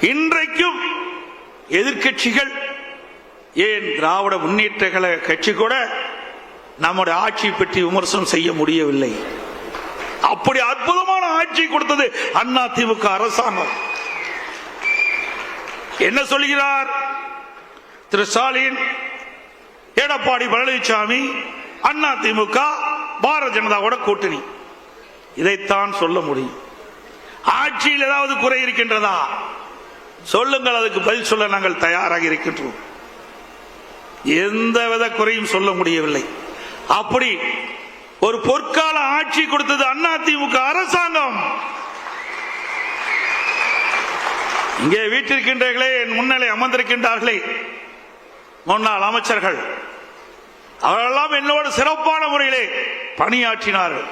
இன்றைக்கும் எதிர்க்கட்சிகள் ஏன் திராவிட முன்னேற்ற கழக கட்சி கூட நம்முடைய ஆட்சி பற்றி விமர்சனம் செய்ய முடியவில்லை. அப்படி அற்புதமான ஆட்சி கொடுத்தது அண்ணா திமுக அரசாங்கம். என்ன சொல்கிறார்? திரு ஸ்டாலின் எடப்பாடி பழனிசாமி அண்ணா திமுக பாரத ஜனதாவோட கூட்டணி. இதைத்தான் சொல்ல முடியும். ஆட்சியில் ஏதாவது குறை இருக்கின்றதா? சொல்லுங்கள் அதுக்கு பதில் சொல்ல நாங்கள் தயாராக இருக்கின்றோம். எந்தவித குறையும் சொல்ல முடியவில்லை. அப்படி ஒரு பொற்கால ஆட்சி கொடுத்தது அண்ணா திமுக அரசாங்கம். இங்கே வீட்டிருக்கின்றீர்களே என் முன்னிலை அமர்ந்திருக்கின்றார்களே முன்னாள் அமைச்சர்கள். அவரெல்லாம் என்னோடு சிறப்பான முறையிலே பணியாற்றினார்கள்.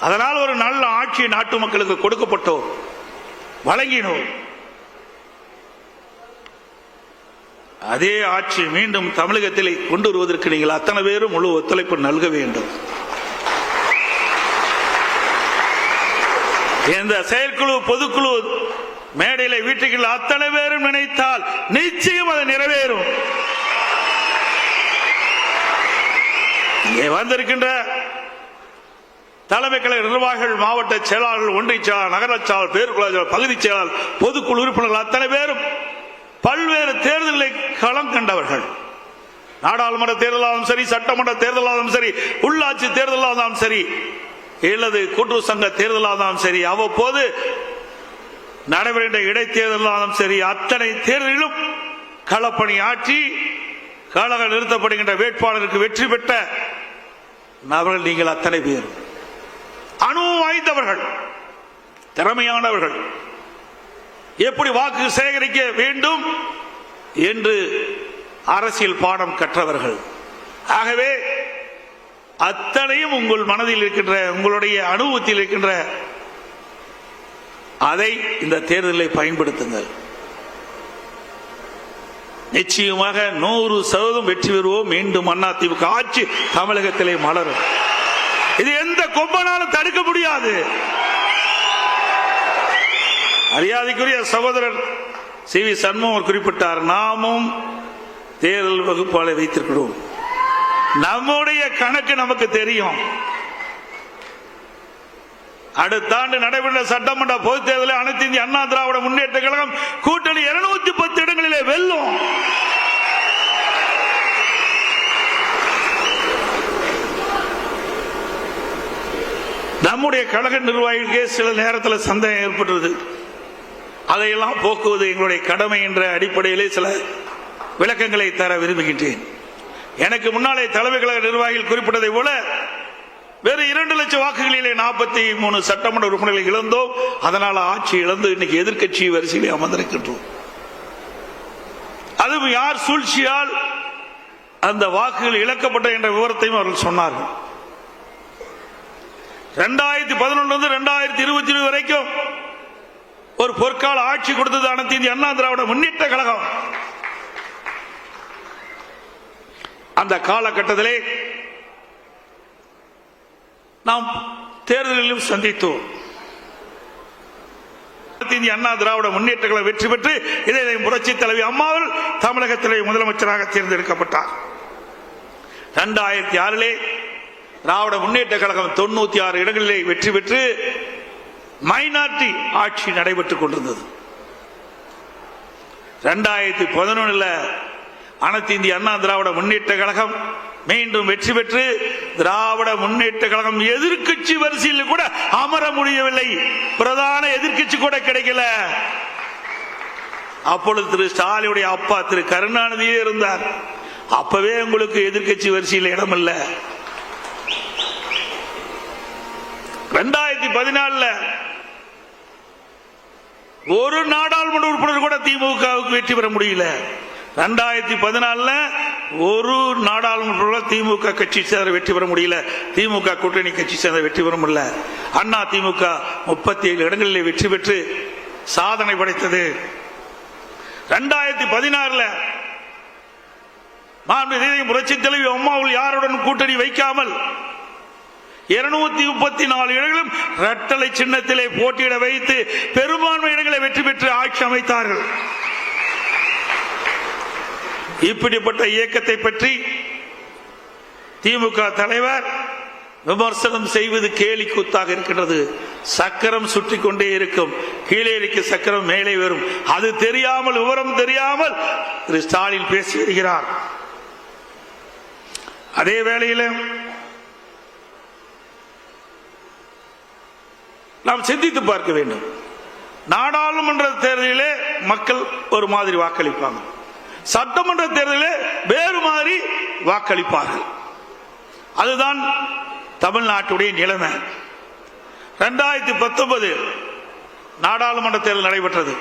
அதனால் ஒரு நல்ல ஆட்சி நாட்டு மக்களுக்கு கொடுக்கப்பட்டோம். வழங்கினோம். அதே ஆட்சி மீண்டும் தமிழகத்தில் கொண்டு வருவதற்கு நீங்கள் அத்தனை பேரும் முழு ஒத்துழைப்பு நல்க வேண்டும். இந்த செயற்குழு பொதுக்குழு மேடையில வீட்டுக்குள்ள அத்தனை பேரும் நினைத்தால் நிச்சயம் அது நிறைவேறும். இங்கே வந்திருக்கின்ற தலைமை கழக நிர்வாகிகள் மாவட்ட செயலாளர்கள் ஒன்றிய செயலாளர் நகர செயலாளர் பேருக்குழு பகுதி செயலாளர் பொதுக்குழு உறுப்பினர்கள் அத்தனை பேரும் பல்வேறு தேர்தல்களை களம் கண்டவர்கள். நாடாளுமன்ற தேர்தலாலும் சரி சட்டமன்ற தேர்தலாலும் சரி உள்ளாட்சி தேர்தலாலும் சரி இல்லது கூட்டுறவு சங்க தேர்தலாலும் சரி அவ்வப்போது நடைபெறுகின்ற இடைத்தேர்தலாலும் சரி அத்தனை தேர்தலிலும் களப்பணி ஆற்றி கழக நிறுத்தப்படுகின்ற வேட்பாளருக்கு வெற்றி பெற்ற நபர்கள் நீங்கள் அத்தனை பேர் அனுபவம் வாய்ந்தவர்கள் திறமையானவர்கள். எப்படி வாக்கு சேகரிக்க வேண்டும் என்று அரசியல் பாடம் கற்றவர்கள். ஆகவே அத்தனையும் உங்கள் மனதில் இருக்கின்ற உங்களுடைய அனுபவத்தில் இருக்கின்ற அதை இந்த தேர்தலை பயன்படுத்துங்கள். நிச்சயமாக நூறு சதவீதம் வெற்றி பெறுவோம். மீண்டும் அதிமுக ஆட்சி தமிழகத்திலே மலரும். இது எந்த கொம்பனாலும் தடுக்க முடியாது. மரியாதைக்குரிய சகோதரர் சி. வி. சண்முகம் குறிப்பிட்டார் நாமும் தேர்தல் வகுப்பாளை வைத்திருக்கிறோம். நம்முடைய கணக்கு நமக்கு தெரியும். அடுத்த ஆண்டு நடைபெற்ற சட்டமன்ற பொதுத் தேர்தலில் அனைத்து இந்திய அண்ணா திராவிட முன்னேற்ற கழகம் கூட்டணி இருநூத்தி பத்து இடங்களிலே வெல்லும். நம்முடைய கழக நிர்வாகிகளுக்கே சில நேரத்தில் சந்தேகம் ஏற்பட்டுருது. அதையெல்லாம் போக்குவது எங்களுடைய கடமை என்ற அடிப்படையிலே சில விளக்கங்களை தர விரும்புகின்றேன். எனக்கு முன்னாலே தலைமை கழக நிர்வாகிகள் குறிப்பிட்டதை போல வேறு இரண்டு லட்சம் வாக்குகளிலே நாற்பத்தி மூணு சட்டமன்ற உறுப்பினர்களை இழந்தோம். அதனால் ஆட்சி இழந்து இன்னைக்கு எதிர்க்கட்சி வரிசையிலே அமர்ந்திருக்கின்றோம். அதுவும் யார் சூழ்ச்சியால் அந்த வாக்குகள் இழக்கப்பட்ட என்ற விவரத்தையும் அவர்கள் சொன்னார்கள். ரெண்டாயிரத்தி பதினொன்று ரெண்டாயிரத்தி இருபத்தி இருபது வரைக்கும் ஒரு பொற்கால ஆட்சி கொடுத்தது அனைத்து இந்திய அண்ணா திராவிட முன்னேற்ற கழகம். அந்த காலகட்டத்திலே நாம் தேர்தலிலும் சந்தித்தோம். இந்திய அண்ணா திராவிட முன்னேற்ற கழகம் வெற்றி பெற்று இதை புரட்சி தலைவி அம்மாவில் தமிழகத்திலே முதலமைச்சராக தேர்ந்தெடுக்கப்பட்டார். இரண்டாயிரத்தி ஆறிலே திராவிட முன்னேற்ற கழகம் தொண்ணூத்தி ஆறு இடங்களிலே வெற்றி பெற்று மைனாரிட்டி ஆட்சி நடைபெற்றுக் கொண்டிருந்தது. இரண்டாயிரத்தி பதினொன்னுல அனைத்து இந்திய அண்ணா திராவிட முன்னேற்ற கழகம் மீண்டும் வெற்றி பெற்று திராவிட முன்னேற்ற கழகம் எதிர்க்கட்சி வரிசையில் கூட அமர முடியவில்லை. பிரதான எதிர்க்கட்சி கூட கிடைக்கல. அப்பொழுது திரு ஸ்டாலினுடைய அப்பா திரு கருணாநிதியே இருந்தார். அப்பவே உங்களுக்கு எதிர்க்கட்சி வரிசையில் இடம் ரெண்டாயிரத்தி பதினாலுல ஒரு நாடாளுமன்ற உறுப்பினர் கூட திமுகவுக்கு வெற்றி பெற முடியல. ரெண்டாயிரத்தி பதினாலுல ஒரு நாடாளுமன்ற திமுக கட்சி சேர்ந்த வெற்றி பெற முடியல. திமுக கூட்டணி கட்சி சேர்ந்த வெற்றி பெற முடியல. அண்ணா திமுக முப்பத்தி ஏழு இடங்களில் வெற்றி பெற்று சாதனை படைத்தது. ரெண்டாயிரத்தி பதினாறுல மாண்பு புரட்சி தலைவி அம்மாவில் யாருடன் கூட்டணி வைக்காமல் இருநூத்தி முப்பத்தி நாலு இடங்களும் ரட்டளை சின்னத்திலே போட்டியிட வைத்து பெரும்பான்மை இடங்களை வெற்றி பெற்று ஆட்சி அமைத்தார்கள். இப்படிப்பட்ட இயக்கத்தை பற்றி திமுக தலைவர் விமர்சனம் செய்வது கேலி கூத்தாக இருக்கின்றது. சக்கரம் சுற்றி கொண்டே இருக்கும். கீழே இருக்க சக்கரம் மேலே வரும். அது தெரியாமல் விவரம் தெரியாமல் திரு ஸ்டாலின் பேசி வருகிறார். அதே வேளையில் நாம் சிந்தித்து பார்க்க வேண்டும். நாடாளுமன்ற தேர்தலிலே மக்கள் ஒரு மாதிரி வாக்களிப்பாங்க. சட்டமன்ற தேர்தலிலே வேறு மாதிரி வாக்களிப்பார்கள். அதுதான் தமிழ்நாட்டுடைய நிலைமை. ரெண்டாயிரத்தி பத்தொன்பது நாடாளுமன்ற தேர்தல் நடைபெற்றது.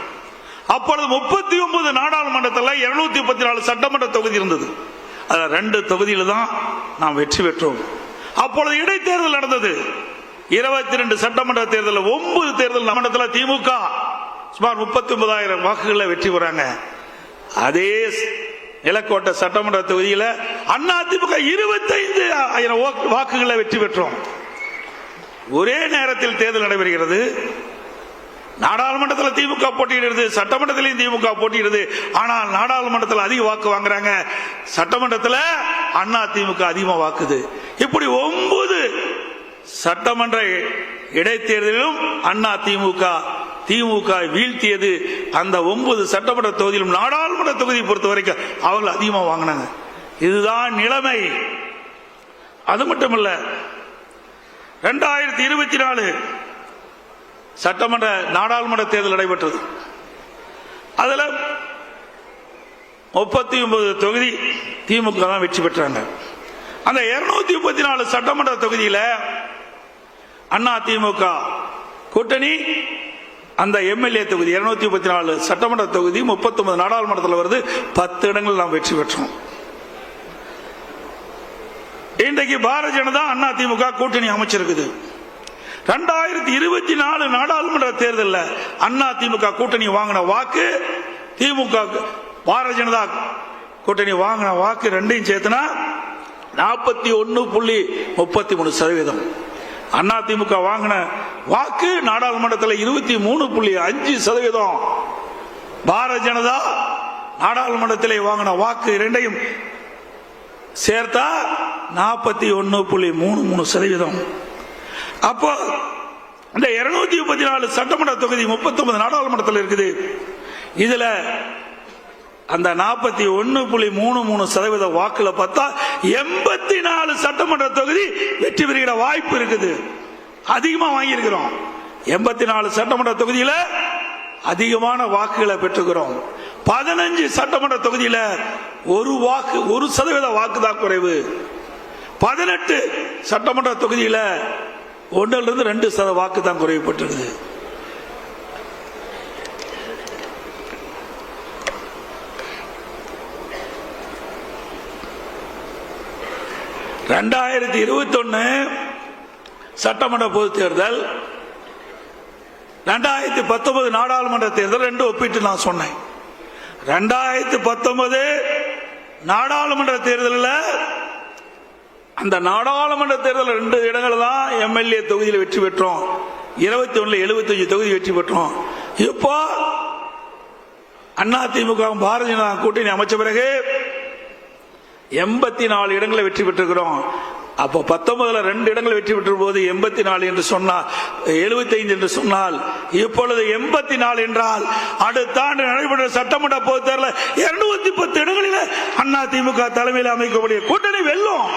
அப்பொழுது முப்பத்தி ஒன்பது நாடாளுமன்றத்தில் இருநூத்தி முப்பத்தி நாலு சட்டமன்ற தொகுதி இருந்தது. அதில் ரெண்டு தொகுதியில் தான் நாம் வெற்றி பெற்றோம். அப்பொழுது இடைத்தேர்தல் நடந்தது. இருபத்தி ரெண்டு சட்டமன்ற தேர்தலில் ஒன்பது தேர்தல் நம்மிடத்தில் திமுக. சுமார் முப்பத்தி ஒன்பதாயிரம் வாக்குகளை வெற்றி பெறாங்க. அதே நிலக்கோட்டை சட்டமன்ற தொகுதியில் அண்ணா திமுக இருபத்தைந்து ஆயிரம் வாக்குகளை வெற்றி பெற்றோம். ஒரே நேரத்தில் தேர்தல் நடைபெறுகிறது. நாடாளுமன்றத்தில் திமுக போட்டியிடுது சட்டமன்றத்திலையும் திமுக போட்டியிடுது. ஆனால் நாடாளுமன்றத்தில் அதிக வாக்கு வாங்குறாங்க. சட்டமன்றத்தில் அண்ணா திமுக அதிகமாக வாக்குது. இப்படி ஒன்பது சட்டமன்ற இடைத்தேர்தலிலும் அண்ணா திமுக திமுக வீழ்த்தியது. அந்த ஒன்பது சட்டமன்ற தொகுதியிலும் நாடாளுமன்ற தொகுதி பொறுத்த வரைக்கும் அவங்க அதிகமாக வாங்கினாங்க. இதுதான் நிலைமை. அது மட்டுமல்ல ரெண்டாயிரத்தி இருபத்தி நாலு சட்டமன்ற நாடாளுமன்ற தேர்தல் நடைபெற்றது. அதில் முப்பத்தி ஒன்பது தொகுதி திமுக தான் வெற்றி பெற்றாங்க. அந்த இருநூத்தி முப்பத்தி நாலு சட்டமன்ற தொகுதியில் அண்ணா திமுக. கூட்டணி அந்த எம்எல்ஏ தொகுதி இருநூத்தி முப்பத்தி நாலு சட்டமன்ற தொகுதி முப்பத்தி ஒன்பது நாடாளுமன்றத்தில் வருது பத்து இடங்கள் நாம் வெற்றி பெற்றோம். இன்றைக்கு பாரதிய ஜனதா அண்ணா திமுக கூட்டணி அமைச்சிருக்குது. ரெண்டாயிரத்தி இருபத்தி நாலு நாடாளுமன்ற தேர்தலில் அண்ணா திமுக கூட்டணி வாங்கின வாக்கு திமுக பாரதிய ஜனதா கூட்டணி வாங்கின வாக்கு ரெண்டையும் சேர்த்துனா நாற்பத்தி ஒன்னு புள்ளி முப்பத்தி மூணு சதவீதம். அண்ணா திமுக வாங்கின வாக்கு நாடாளுமன்றத்தில் இருபத்தி மூணு புள்ளி அஞ்சு சதவீதம். பாரதிய ஜனதா நாடாளுமன்றத்தில் வாங்கின வாக்கு இரண்டையும் சேர்த்தா நாற்பத்தி ஒன்று புள்ளி மூணு மூணு சதவீதம். அப்போ இந்த இருநூத்தி முப்பத்தி நாலு சட்டமன்ற தொகுதி முப்பத்தி ஒன்பது நாடாளுமன்றத்தில் இருக்குது. இதுல அந்த நாற்பத்தி ஒன்று புள்ளி மூணு மூணு சதவீத வாக்குல பார்த்தா எண்பத்தி நாலு சட்டமன்ற தொகுதி வெற்றி பெறுகிற வாய்ப்பு இருக்குது. அதிகமா வாங்கியிருக்கிறோம். எண்பத்தி நாலு சட்டமன்ற தொகுதியில அதிகமான வாக்குகளை பெற்றுக்கிறோம். பதினஞ்சு சட்டமன்ற தொகுதியில ஒரு வாக்கு ஒரு சதவீத வாக்கு தான் குறைவு. பதினெட்டு சட்டமன்ற தொகுதியில ஒன்றிலிருந்து ரெண்டு சத வாக்கு தான் குறைவுபட்டிருக்குது ரெண்டாயிரத்தி இருபத்தி ஒன்னு சட்டமன்ற பொது தேர்தல் ரெண்டாயிரத்தி பத்தொன்பது நாடாளுமன்ற தேர்தல் ரெண்டு ஒப்பிட்டு நான் சொன்னேன். ரெண்டாயிரத்தி பத்தொன்பது நாடாளுமன்ற தேர்தலில் அந்த நாடாளுமன்ற தேர்தல் ரெண்டு இடங்கள் தான் எம்எல்ஏ தொகுதியில் வெற்றி பெற்றோம். இருபத்தி ஒண்ணுல எழுபத்தஞ்சு தொகுதி வெற்றி பெற்றோம். இப்போ அண்ணா பாரதிய ஜனதா கூட்டணி அமைச்ச பிறகு எண்பத்தி நாலு இடங்களை வெற்றி பெற்றிருக்கிறோம். அப்போ பத்தொன்பதுல ரெண்டு இடங்கள் வெற்றி பெற்ற போது எண்பத்தி நாலு என்று சொன்னால் எழுபத்தி ஐந்து என்று சொன்னால் இப்பொழுது எண்பத்தி நாலு என்றால் அடுத்த ஆண்டு நடைபெற்ற சட்டமன்ற பொதுத் தேர்தலில் இருநூத்தி பத்து இடங்களில் அண்ணா திமுக தலைமையில் அமைக்கக்கூடிய கூட்டணி வெல்லும்.